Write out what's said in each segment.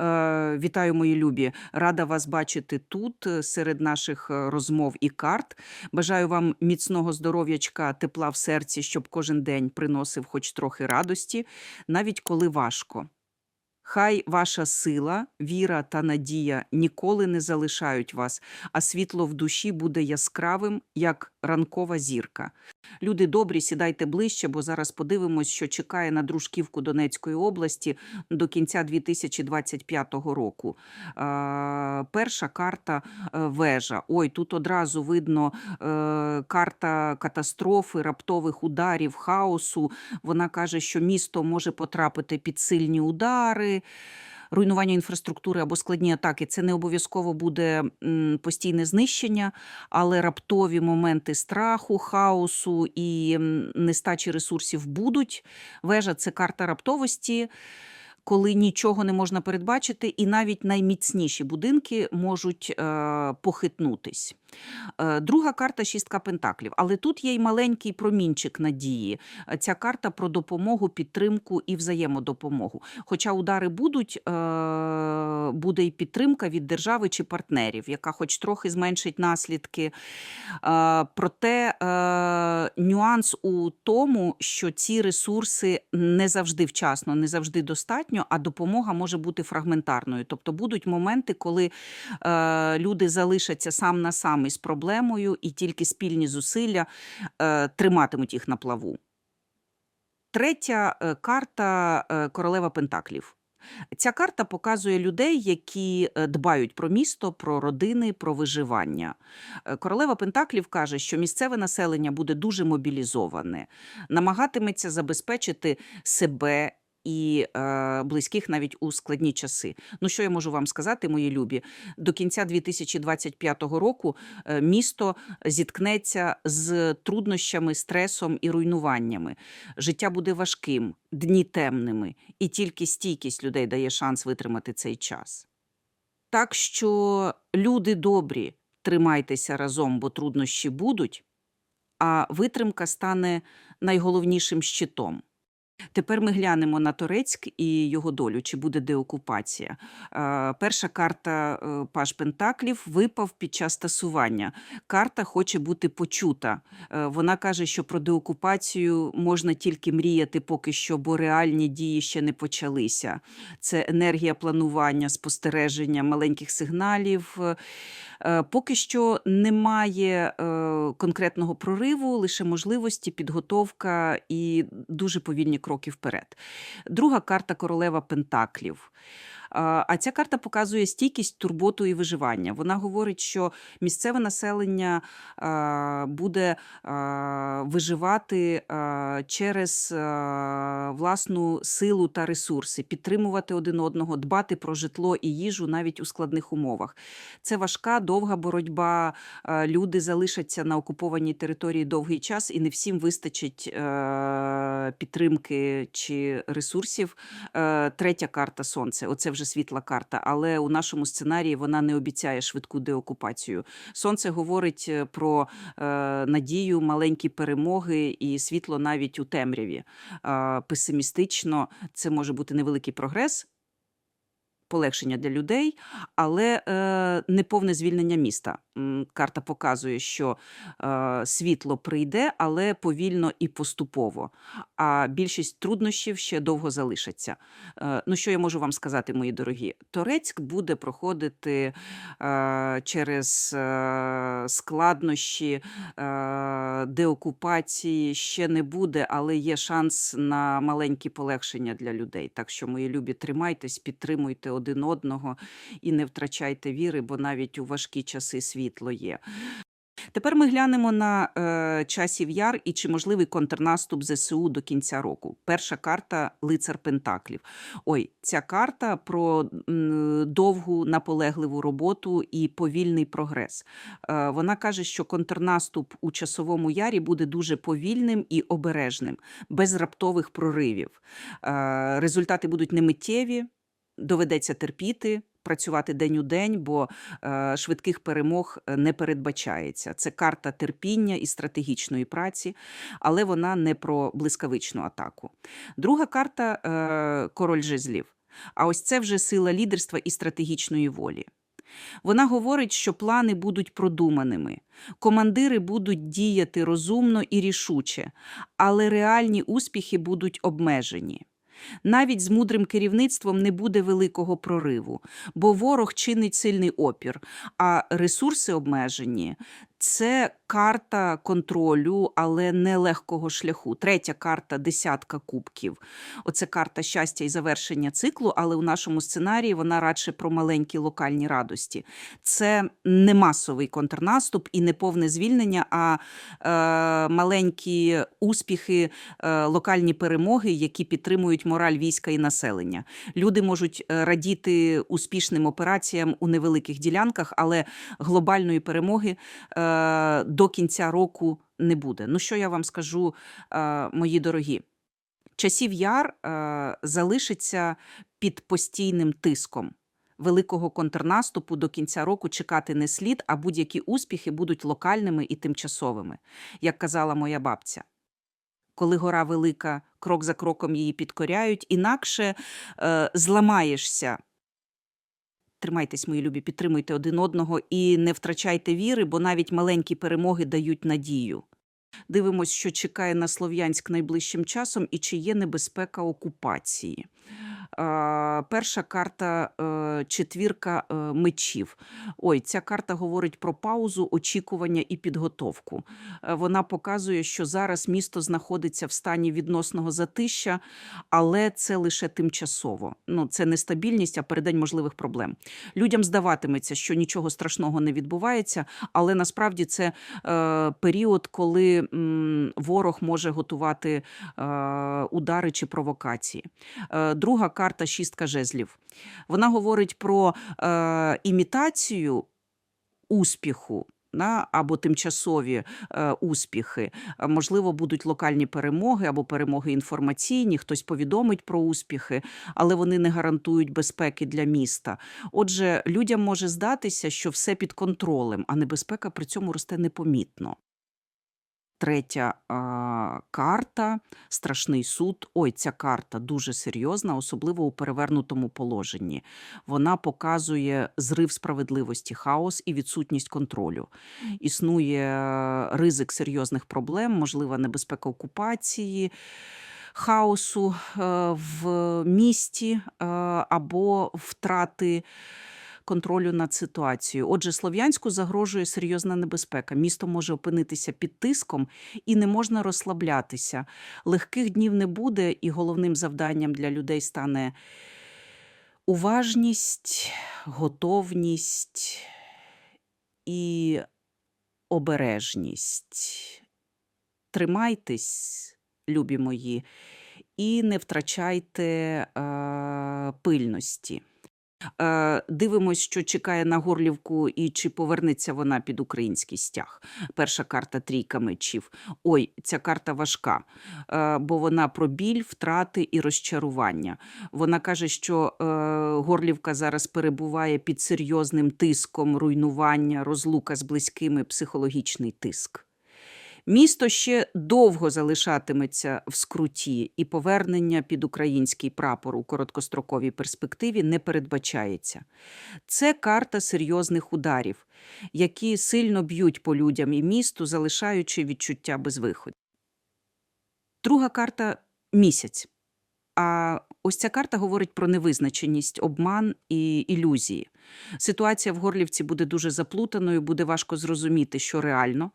Е, Вітаю, мої любі! Рада вас бачити тут е, серед наших е, розмов і карт. Бажаю вам міцного здоров'ячка, тепла в серці, щоб кожен день приносив хоч трохи радості, навіть коли важко. Хай ваша сила, віра та надія ніколи не залишають вас, а світло в душі буде яскравим, як ранкова зірка. Люди добрі, сідайте ближче, бо зараз подивимось, що чекає на дружківку Донецької області до кінця 2025 року. Перша карта е, вежа. Ой, тут одразу видно е, карта катастрофи, раптових ударів, хаосу. Вона каже, що місто може потрапити під сильні удари. Руйнування інфраструктури або складні атаки це не обов'язково буде постійне знищення, але раптові моменти страху, хаосу і нестачі ресурсів будуть. Вежа це карта раптовості, коли нічого не можна передбачити, і навіть найміцніші будинки можуть е, похитнутись. Е, Друга карта шістка пентаклів, але тут є й маленький промінчик надії. Е, Ця карта про допомогу, підтримку і взаємодопомогу. Хоча удари будуть, е, буде й підтримка від держави чи партнерів, яка хоч трохи зменшить наслідки. Проте нюанс у тому, що ці ресурси не завжди вчасно, не завжди достатньо, а допомога може бути фрагментарною. Тобто будуть моменти, коли люди залишаться сам на сам із проблемою, і тільки спільні зусилля е, триматимуть їх на плаву. Третя е, карта е, королева Пентаклів. Ця карта показує людей, які дбають про місто, про родини, про виживання. Королева Пентаклів каже, що місцеве населення буде дуже мобілізоване, намагатиметься забезпечити себе. І е, близьких навіть у складні часи. Ну що я можу вам сказати, мої любі? До кінця 2025 року е, місто зіткнеться з труднощами, стресом і руйнуваннями. Життя буде важким, дні темними, і тільки стійкість людей дає шанс витримати цей час. Так що, люди добрі, тримайтеся разом, бо труднощі будуть, а витримка стане найголовнішим щитом. Тепер ми глянемо на Торецьк і його долю, чи буде деокупація. Е, Перша карта е, Паж Пентаклів випав під час тасування. Карта хоче бути почута. Е, Вона каже, що про деокупацію можна тільки мріяти поки що, бо реальні дії ще не почалися. Це енергія планування, спостереження маленьких сигналів. Е, Поки що немає е, конкретного прориву, лише можливості, підготовка і дуже повільні кроки вперед. Друга карта королева Пентаклів. А ця карта показує стійкість, турботу і виживання. Вона говорить, що місцеве населення буде виживати через власну силу та ресурси, підтримувати один одного, дбати про житло і їжу навіть у складних умовах. Це важка, довга боротьба. Люди залишаться на окупованій території довгий час, і не всім вистачить е, підтримки чи ресурсів. Е, Третя карта сонце. Оце вже світла карта, але у нашому сценарії вона не обіцяє швидку деокупацію. Сонце говорить е, про е, надію, маленькі перемоги і світло навіть у темряві. Песимістично це може бути невеликий прогрес. Полегшення для людей, але е, неповне звільнення міста. Карта показує, що е, світло прийде, але повільно і поступово. А більшість труднощів ще довго залишаться. Е, ну, що я можу вам сказати, мої дорогі? Торецьк буде проходити через складнощі, деокупації ще не буде, але є шанс на маленькі полегшення для людей. Так що, мої любі, тримайтесь, підтримуйте один одного і не втрачайте віри, бо навіть у важкі часи світло є. Тепер ми глянемо на е, часів яр і чи можливий контрнаступ ЗСУ до кінця року. Перша карта лицар Пентаклів. Ой, ця карта про м, довгу наполегливу роботу і повільний прогрес. Е, вона каже, що контрнаступ у часовому ярі буде дуже повільним і обережним, без раптових проривів. Е, результати будуть немиттєві, доведеться терпіти. Працювати день у день, бо е, швидких перемог е, не передбачається. Це карта терпіння і стратегічної праці, але вона не про блискавичну атаку. Друга карта е, король жезлів. А ось це вже сила лідерства і стратегічної волі. Вона говорить, що плани будуть продуманими, командири будуть діяти розумно і рішуче, але реальні успіхи будуть обмежені. Навіть з мудрим керівництвом не буде великого прориву, бо ворог чинить сильний опір, а ресурси обмежені. Це карта контролю, але не легкого шляху. Третя карта десятка кубків. Оце карта щастя і завершення циклу, але у нашому сценарії вона радше про маленькі локальні радості. Це не масовий контрнаступ і не повне звільнення, а е, маленькі успіхи, е, локальні перемоги, які підтримують мораль війська і населення. Люди можуть е, радіти успішним операціям у невеликих ділянках, але глобальної перемоги е, до кінця року не буде. Ну що я вам скажу, е, мої дорогі? Часів яр е, залишиться під постійним тиском. Великого контрнаступу до кінця року чекати не слід, а будь-які успіхи будуть локальними і тимчасовими, як казала моя бабця. Коли гора велика, крок за кроком її підкоряють, інакше е, зламаєшся. Тримайтесь, мої любі, підтримуйте один одного і не втрачайте віри, бо навіть маленькі перемоги дають надію. Дивимось, що чекає на Слов'янськ найближчим часом і чи є небезпека окупації. Перша карта е, четвірка е, мечів. Ой, ця карта говорить про паузу, очікування і підготовку. Е, Вона показує, що зараз місто знаходиться в стані відносного затища, але це лише тимчасово. Ну, це не стабільність, а передень можливих проблем. Людям здаватиметься, що нічого страшного не відбувається, але насправді це е, період, коли м, ворог може готувати е, удари чи провокації. Е, друга карта шістка жезлів. Вона говорить про е, імітацію успіху. На, або тимчасові е, успіхи, можливо, будуть локальні перемоги або перемоги інформаційні, хтось повідомить про успіхи, але вони не гарантують безпеки для міста. Отже, людям може здатися, що все під контролем, а небезпека при цьому росте непомітно. Третя а, карта страшний суд. Ой, ця карта дуже серйозна, особливо у перевернутому положенні. Вона показує зрив справедливості, хаос і відсутність контролю. Існує е, ризик серйозних проблем, можлива небезпека окупації. Хаосу е, в місті е, або втрати контролю над ситуацією. Отже, Слов'янську загрожує серйозна небезпека. Місто може опинитися під тиском і не можна розслаблятися. Легких днів не буде, і головним завданням для людей стане уважність, готовність і обережність. Тримайтесь, любі мої, і не втрачайте е, пильності. Е, Дивимось, що чекає на Горлівку і чи повернеться вона під український стяг. Перша карта трійка мечів. Ой, ця карта важка, е, бо вона про біль, втрати і розчарування. Вона каже, що е, Горлівка зараз перебуває під серйозним тиском руйнування, розлука з близькими, психологічний тиск. Місто ще довго залишатиметься в скруті, і повернення під український прапор у короткостроковій перспективі не передбачається. Це карта серйозних ударів, які сильно б'ють по людям і місту, залишаючи відчуття безвиходу. Друга карта місяць. А ось ця карта говорить про невизначеність, обман і ілюзії. Ситуація в Горлівці буде дуже заплутаною, буде важко зрозуміти, що реально,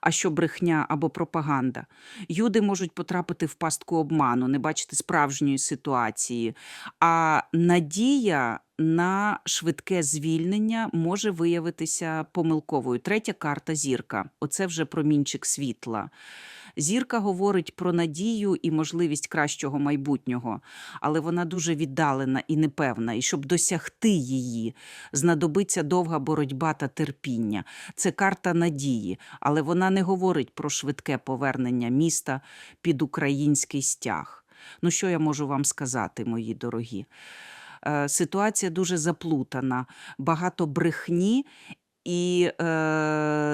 а що брехня або пропаганда. Юди можуть потрапити в пастку обману, не бачити справжньої ситуації. А надія на швидке звільнення може виявитися помилковою. Третя карта зірка оце вже промінчик світла. Зірка говорить про надію і можливість кращого майбутнього, але вона дуже віддалена і непевна. І щоб досягти її, знадобиться довга боротьба та терпіння. Це карта надії, але вона не говорить про швидке повернення міста під український стяг. Ну, що я можу вам сказати, мої дорогі? Е, Ситуація дуже заплутана, багато брехні і е,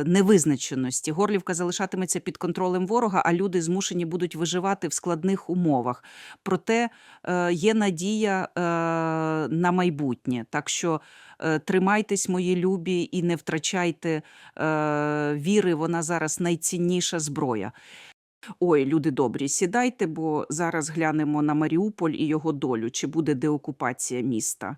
невизначеності. Горлівка залишатиметься під контролем ворога, а люди змушені будуть виживати в складних умовах. Проте е, є надія е, на майбутнє. Так що е, тримайтесь, мої любі, і не втрачайте е, віри. Вона зараз найцінніша зброя. Ой, люди добрі, сідайте, бо зараз глянемо на Маріуполь і його долю. Чи буде деокупація міста?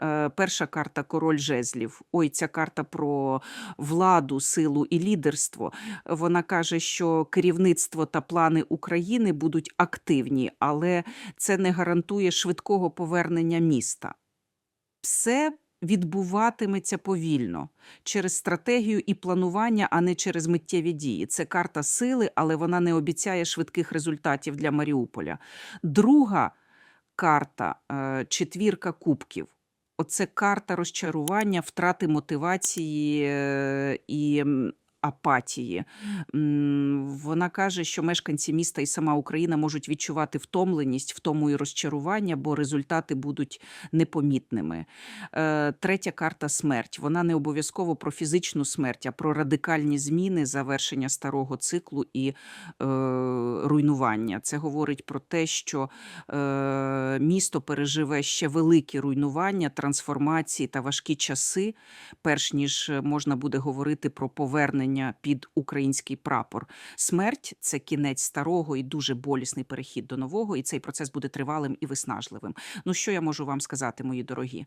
Е, перша карта Король жезлів. Ой, ця карта про владу, силу і лідерство. Вона каже, що керівництво та плани України будуть активні, але це не гарантує швидкого повернення міста. Все відбуватиметься повільно через стратегію і планування, а не через миттєві дії. Це карта сили, але вона не обіцяє швидких результатів для Маріуполя. Друга карта е, четвірка кубків. Оце карта розчарування, втрати мотивації е, і апатії. Вона каже, що мешканці міста і сама Україна можуть відчувати втомленість, втому і розчарування, бо результати будуть непомітними. Е, Третя карта смерть. Вона не обов'язково про фізичну смерть, а про радикальні зміни, завершення старого циклу і е, руйнування. Це говорить про те, що е, місто переживе ще великі руйнування, трансформації та важкі часи, перш ніж можна буде говорити про повернення під український прапор. Смерть це кінець старого і дуже болісний перехід до нового, і цей процес буде тривалим і виснажливим. Ну що я можу вам сказати, мої дорогі?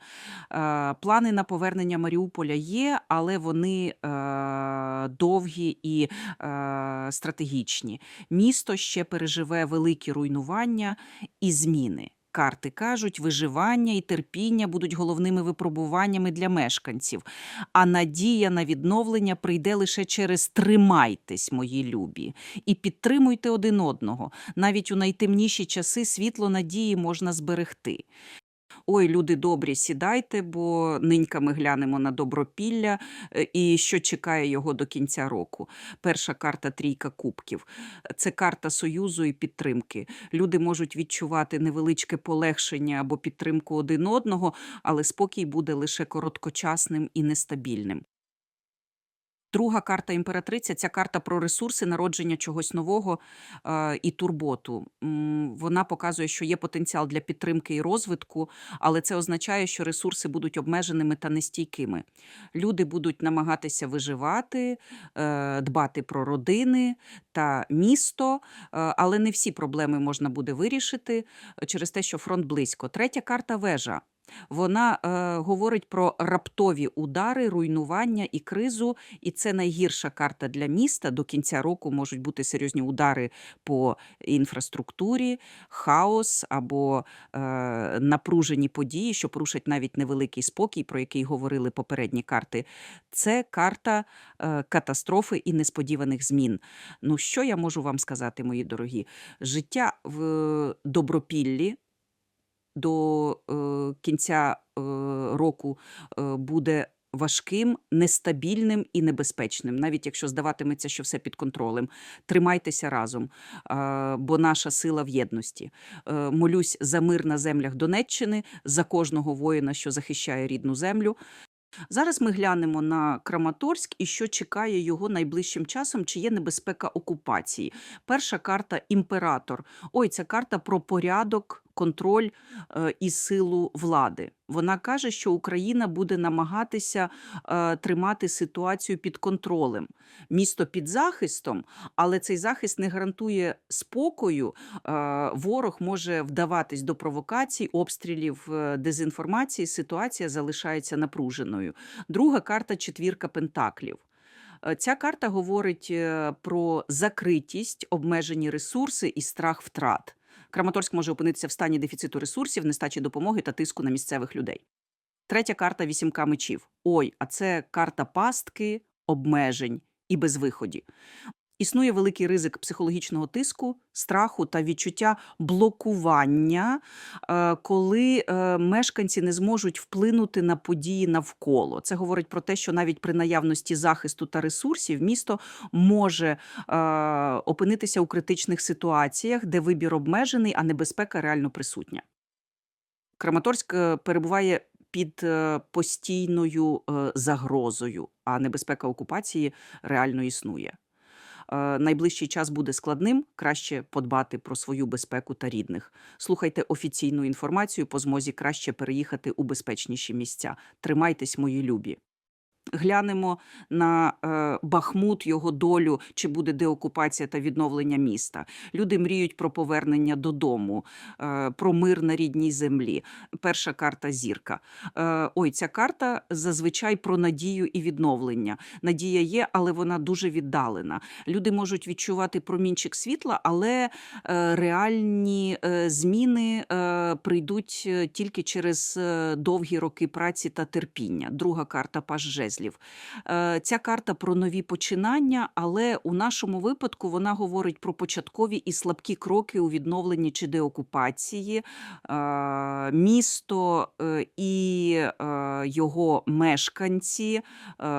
Е, Плани на повернення Маріуполя є, але вони е, довгі і е, стратегічні. Місто ще переживе великі руйнування і зміни. Карти кажуть, виживання і терпіння будуть головними випробуваннями для мешканців, а надія на відновлення прийде лише через тримайтесь, мої любі, і підтримуйте один одного. Навіть у найтемніші часи світло надії можна зберегти. Ой, люди добрі, сідайте, бо нинька ми глянемо на добропілля е, і що чекає його до кінця року. Перша карта трійка кубків. Це карта союзу і підтримки. Люди можуть відчувати невеличке полегшення або підтримку один одного, але спокій буде лише короткочасним і нестабільним. Друга карта імператриця ця карта про ресурси, народження чогось нового е, і турботу. Вона показує, що є потенціал для підтримки і розвитку, але це означає, що ресурси будуть обмеженими та нестійкими. Люди будуть намагатися виживати, е, дбати про родини та місто, е, але не всі проблеми можна буде вирішити через те, що фронт близько. Третя карта вежа. Вона е, говорить про раптові удари, руйнування і кризу, і це найгірша карта для міста. До кінця року можуть бути серйозні удари по інфраструктурі, хаос або е, напружені події, що порушать навіть невеликий спокій, про який говорили попередні карти. Це карта е, катастрофи і несподіваних змін. Ну, що я можу вам сказати, мої дорогі? Життя в добропіллі до е, кінця е, року е, буде важким, нестабільним і небезпечним, навіть якщо здаватиметься, що все під контролем. Тримайтеся разом, бо наша сила в єдності. Молюсь за мир на землях Донеччини, за кожного воїна, що захищає рідну землю. Зараз ми глянемо на Краматорськ і що чекає його найближчим часом, чи є небезпека окупації. Перша карта імператор. Ой, ця карта про порядок, контроль е, і силу влади. Вона каже, що Україна буде намагатися е, тримати ситуацію під контролем. Місто під захистом, але цей захист не гарантує спокою. Е, ворог може вдаватись до провокацій, обстрілів, дезінформації. Ситуація залишається напруженою. Друга карта четвірка пентаклів. Ця карта говорить про закритість, обмежені ресурси і страх втрат. Краматорськ може опинитися в стані дефіциту ресурсів, нестачі допомоги та тиску на місцевих людей. Третя карта вісімка мечів. Ой, а це карта пастки, обмежень і безвиході. Існує великий ризик психологічного тиску, страху та відчуття блокування, е, коли е, мешканці не зможуть вплинути на події навколо. Це говорить про те, що навіть при наявності захисту та ресурсів місто може е, опинитися у критичних ситуаціях, де вибір обмежений, а небезпека реально присутня. Краматорськ перебуває під постійною загрозою. а небезпека окупації реально існує. Е, Найближчий час буде складним, краще подбати про свою безпеку та рідних. Слухайте офіційну інформацію по змозі краще переїхати у безпечніші місця. Тримайтесь, мої любі. Глянемо на е, Бахмут, його долю, чи буде деокупація та відновлення міста. Люди мріють про повернення додому, е, про мир на рідній землі. Перша карта зірка. Е, ой, ця карта зазвичай про надію і відновлення. Надія є, але вона дуже віддалена. Люди можуть відчувати промінчик світла, але реальні зміни прийдуть тільки через довгі роки праці та терпіння. Друга карта паж жезлів. Е, Ця карта про нові починання, але у нашому випадку вона говорить про початкові і слабкі кроки у відновленні чи деокупації. Е, Місто е, і його мешканці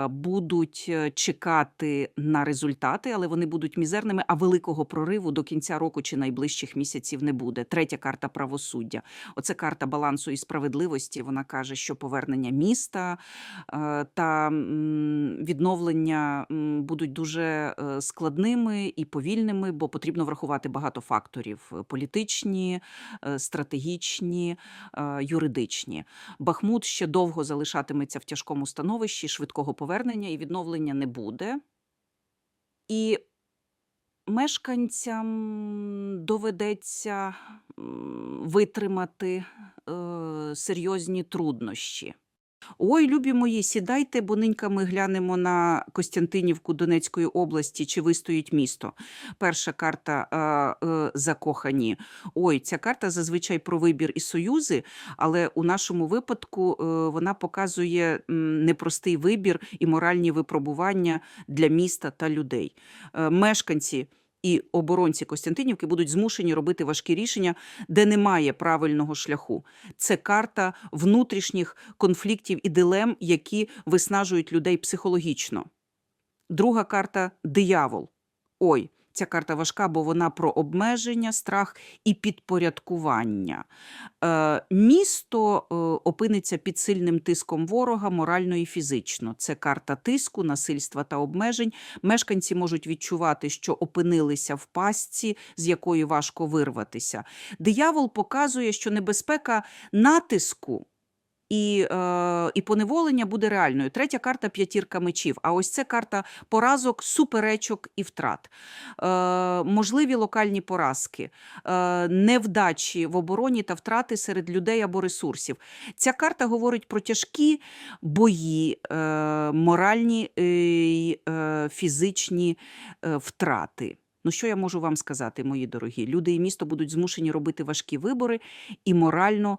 будуть чекати на результати, але вони будуть мізерними, а великого прориву до кінця року чи найближчих місяців не буде. Третя карта правосуддя. Оце карта балансу і справедливості. Вона каже, що повернення міста та відновлення будуть дуже е, складними і повільними, бо потрібно врахувати багато факторів: е, політичні, е, стратегічні, юридичні. Бахмут ще довго залишатиметься в тяжкому становищі, швидкого повернення і відновлення не буде. І мешканцям доведеться витримати е, серйозні труднощі. Ой, любі мої, сідайте, бо нинька ми глянемо на Костянтинівку Донецької області, чи вистоїть місто. Перша карта е, е, закохані. Ой, ця карта зазвичай про вибір і союзи, але у нашому випадку е, вона показує непростий вибір і моральні випробування для міста та людей. Е, мешканці і оборонці Костянтинівки будуть змушені робити важкі рішення, де немає правильного шляху. Це карта внутрішніх конфліктів і дилем, які виснажують людей психологічно. Друга карта диявол. Ой, ця карта важка, бо вона про обмеження, страх і підпорядкування. Е, місто е, опиниться під сильним тиском ворога морально і фізично. Це карта тиску, насильства та обмежень. Мешканці можуть відчувати, що опинилися в пастці, з якої важко вирватися. Диявол показує, що небезпека натиску і, е, і поневолення буде реальною. Третя карта п'ятірка мечів. А ось це карта поразок, суперечок і втрат. Е, можливі локальні поразки, е, невдачі в обороні та втрати серед людей або ресурсів. Ця карта говорить про тяжкі бої, е, моральні е, е, фізичні е, втрати. Ну, що я можу вам сказати, мої дорогі? Люди і місто будуть змушені робити важкі вибори і морально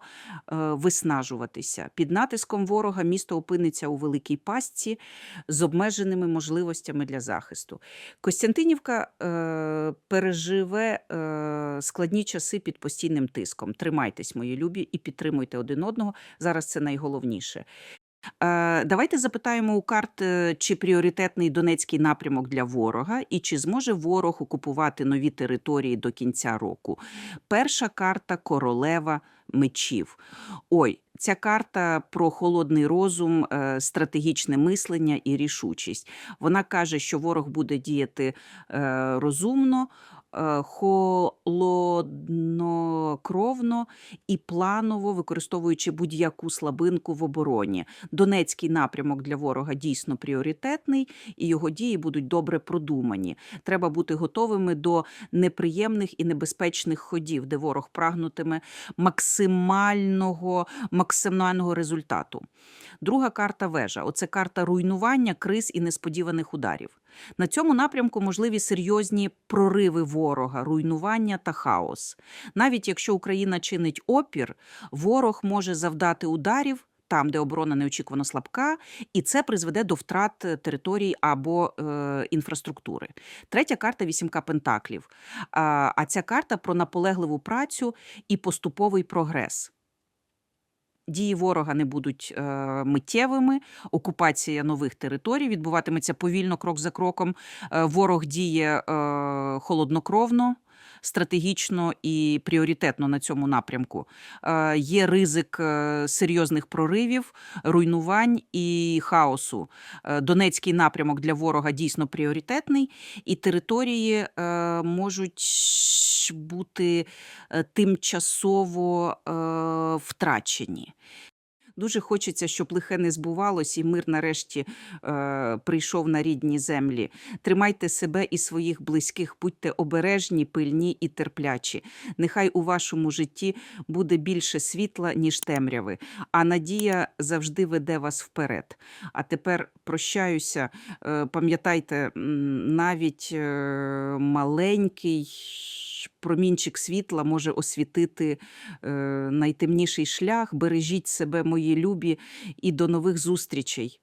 е, виснажуватися. Під натиском ворога місто опиниться у великій пастці з обмеженими можливостями для захисту. Костянтинівка е, переживе е, складні часи під постійним тиском. Тримайтесь, мої любі, і підтримуйте один одного. Зараз це найголовніше. Е, Давайте запитаємо у карт, е, чи пріоритетний Донецький напрямок для ворога, і чи зможе ворог окупувати нові території до кінця року. Перша карта королева мечів. Ой, ця карта про холодний розум, е, стратегічне мислення і рішучість. Вона каже, що ворог буде діяти е, розумно. е, Холоднокровно і планово використовуючи будь-яку слабинку в обороні. Донецький напрямок для ворога дійсно пріоритетний, і його дії будуть добре продумані. Треба бути готовими до неприємних і небезпечних ходів, де ворог прагнутиме максимального, максимального результату. Друга карта вежа. Оце карта руйнування, криз і несподіваних ударів. На цьому напрямку можливі серйозні прориви ворога, руйнування та хаос. Навіть якщо Україна чинить опір, ворог може завдати ударів. Там, де оборона неочікувано слабка, і це призведе до втрат е, територій або е, інфраструктури. Третя карта вісімка пентаклів. А, а ця карта про наполегливу працю і поступовий прогрес. Дії ворога не будуть е, миттєвими, окупація нових територій відбуватиметься повільно, крок за кроком. Е, ворог діє е, холоднокровно. Стратегічно і пріоритетно на цьому напрямку. Е, Є ризик е, серйозних проривів, руйнувань і хаосу. Е, Донецький напрямок для ворога дійсно пріоритетний, і території можуть бути тимчасово втрачені. Дуже хочеться, щоб лихе не збувалось, і мир нарешті е, прийшов на рідні землі. Тримайте себе і своїх близьких, будьте обережні, пильні і терплячі. Нехай у вашому житті буде більше світла, ніж темряви, а надія завжди веде вас вперед. А тепер прощаюся. Е, пам'ятайте, навіть е, промінчик світла може освітити е, найтемніший шлях. Бережіть себе, мої любі, і до нових зустрічей.